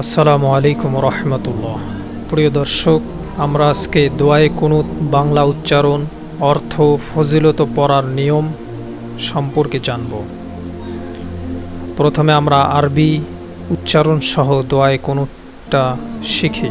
আসসালামু আলাইকুম রহমতুল্লাহ। প্রিয় দর্শক, আমরা আজকে দোয়ায় কুনুত বাংলা উচ্চারণ, অর্থ ফজিলত পড়ার নিয়ম সম্পর্কে জানব। প্রথমে আমরা আরবি উচ্চারণ সহ দোয়ায় কুনুতটা শিখি।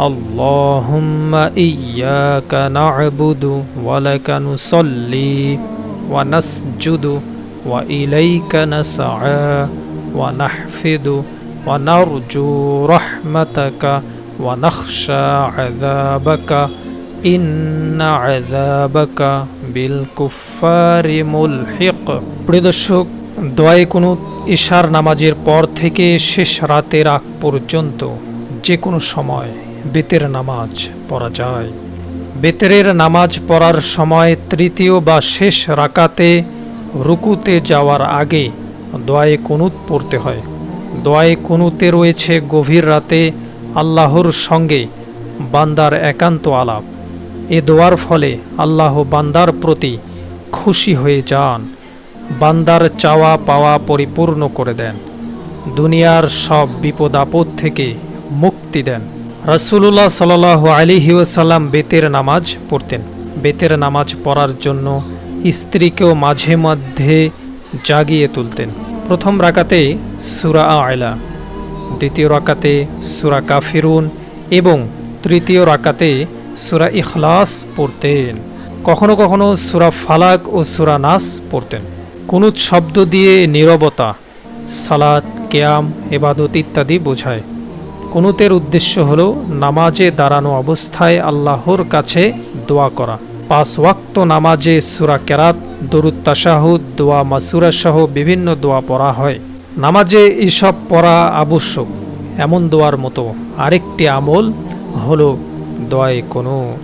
اللهم إياك نعبد ولك نصلي ونسجد وإليك نسعى ونحفد ونرجو رحمتك ونخشى عذابك إن عذابك بالكفار ملحق প্রিয় দর্শক দোয়ায়ে কুনুত ইশার নামাজের পর থেকে শেষ রাতের আগ পর্যন্ত যে কোনো সময় বেতের নামাজ পড়া যায়। বেতেরের নামাজ পড়ার সময় তৃতীয় বা শেষ রাকাতে রুকুতে যাওয়ার আগে দোয়ায়ে কুনুত পড়তে হয়। দোয়ায়ে কুনুতে রয়েছে গভীর রাতে আল্লাহর সঙ্গে বান্দার একান্ত আলাপ। এ দোয়ার ফলে আল্লাহ বান্দার প্রতি খুশি হয়ে যান, বান্দার চাওয়া পাওয়া পরিপূর্ণ করে দেন, দুনিয়ার সব বিপদ আপদ থেকে মুক্তি দেন। রাসুলুল্লাহ সাল আলিহি ওয়াসাল্লাম বেতের নামাজ পড়তেন। বেতের নামাজ পড়ার জন্য স্ত্রীকেও মাঝে মধ্যে জাগিয়ে তুলতেন। প্রথম রাকাতে সুরা আয়লা দ্বিতীয় রাকাতে সুরা কাফিরুন এবং তৃতীয় রাকাতে সুরা ইখলাস পড়তেন। কখনো কখনো সুরা ফালাক ও সুরা নাস পড়তেন। কুনুত শব্দ দিয়ে নীরবতা, সালাত, কেয়াম এবাদত ইত্যাদি বোঝায়। কুনুতের উদ্দেশ্য হল নামাজে দাঁড়ানো অবস্থায় আল্লাহর কাছে দোয়া করা। পাঁচ ওয়াক্ত নামাজে সুরা কেরাত, দরুদ দোয়া মাসুরা সহ বিভিন্ন দোয়া পড়া হয়। নামাজে এসব পড়া আবশ্যক, এমন দোয়ার মতো আরেকটি আমল হল দোয়ায়ে কুনুত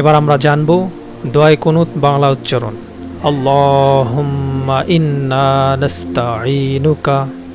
এবার আমরা জানব দোয়ায়ে কুনুত বাংলা উচ্চারণ। আল্লাহুম্মা ইন্না নাস্তাঈনুকা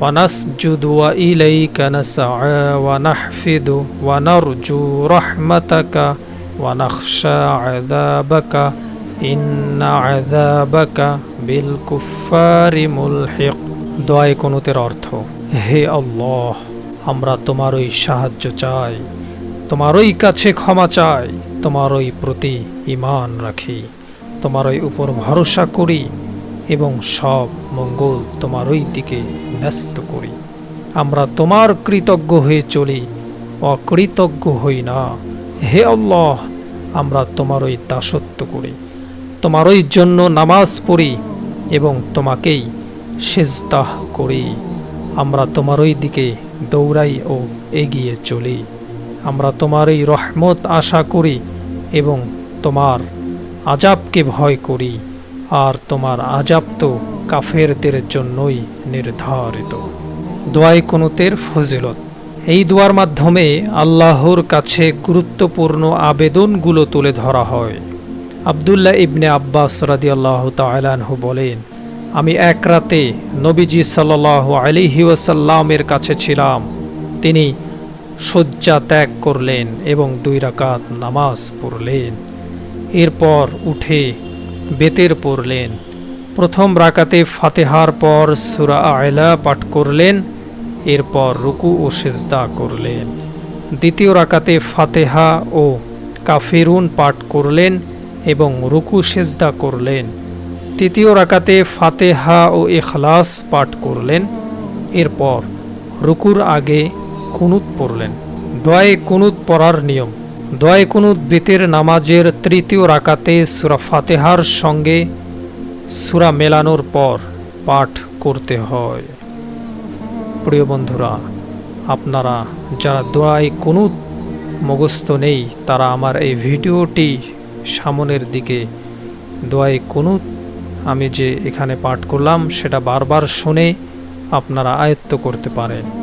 ونسجد وإليك نسعى ونحفد ونرجو رحمتك ونخشى عذابك إن عذابك بالكفار ملحق দোয়ায় কুনুতের অর্থ হে আল্লাহ আমরা তোমারই সাহায্য চাই তোমারই কাছে ক্ষমা চাই তোমারই প্রতি ইমান রাখি তোমারই উপর ভরসা করি এবং সব মঙ্গল তোমারই দিকে ন্যস্ত করি। আমরা তোমার কৃতজ্ঞ হয়ে চলি, অকৃতজ্ঞ হই না। হে আল্লাহ, আমরা তোমারই দাসত্ব করি, তোমারই জন্য নামাজ পড়ি এবং তোমাকেই সেজদাহ করি। আমরা তোমারই দিকে দৌড়াই ও এগিয়ে চলি। আমরা তোমার এই রহমত আশা করি এবং তোমার আজাবকে ভয় করি। আর তোমার আজাব তো কাফেরদের জন্যই নির্ধারিত। দোয়াই কুনুতের ফজিলত। এই দোয়ার মাধ্যমে আল্লাহর কাছে গুরুত্বপূর্ণ আবেদনগুলো তুলে ধরা হয়। আবদুল্লাহ ইবনে আব্বাস রাদি আল্লাহ তালাহু বলেন, আমি এক রাতে নবীজি সাল্লাহ আলিহি ওয়াসাল্লামের কাছে ছিলাম। তিনি শয্যা ত্যাগ করলেন এবং দুই রাকাত নামাজ পড়লেন। এরপর উঠে বেতের পড়লেন। প্রথম রাকাতে ফাতেহার পর সুরা আয়লা পাঠ করলেন, এরপর রুকু ও সেজদা করলেন। দ্বিতীয় রাকাতে ফাতেহা ও কাফিরুন পাঠ করলেন এবং রুকু সেজদা করলেন। তৃতীয় রাকাতে ফাতেহা ও এখলাস পাঠ করলেন, এরপর রুকুর আগে কুনুত পড়লেন। দোয়ায়ে কুনুত পড়ার নিয়ম দোয়ায়ে কুনুত বেতের নামাজের তৃতীয় রাকাতে সুরা ফাতেহার সঙ্গে সুরা মেলানোর পর পাঠ করতে হয়। প্রিয় বন্ধুরা, আপনারা যারা দোয়ায় কোনো মুখস্থ নেই, তারা আমার এই ভিডিওটি সামনের দিকে দোয়ায় কোনো, আমি যে এখানে পাঠ করলাম, সেটা বারবার শুনে আপনারা আয়ত্ত করতে পারেন।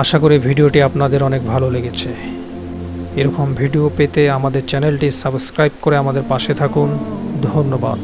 আশা করি ভিডিওটি আপনাদের অনেক ভালো লেগেছে। এরকম ভিডিও পেতে আমাদের চ্যানেলটি সাবস্ক্রাইব করে আমাদের পাশে থাকুন। ধন্যবাদ।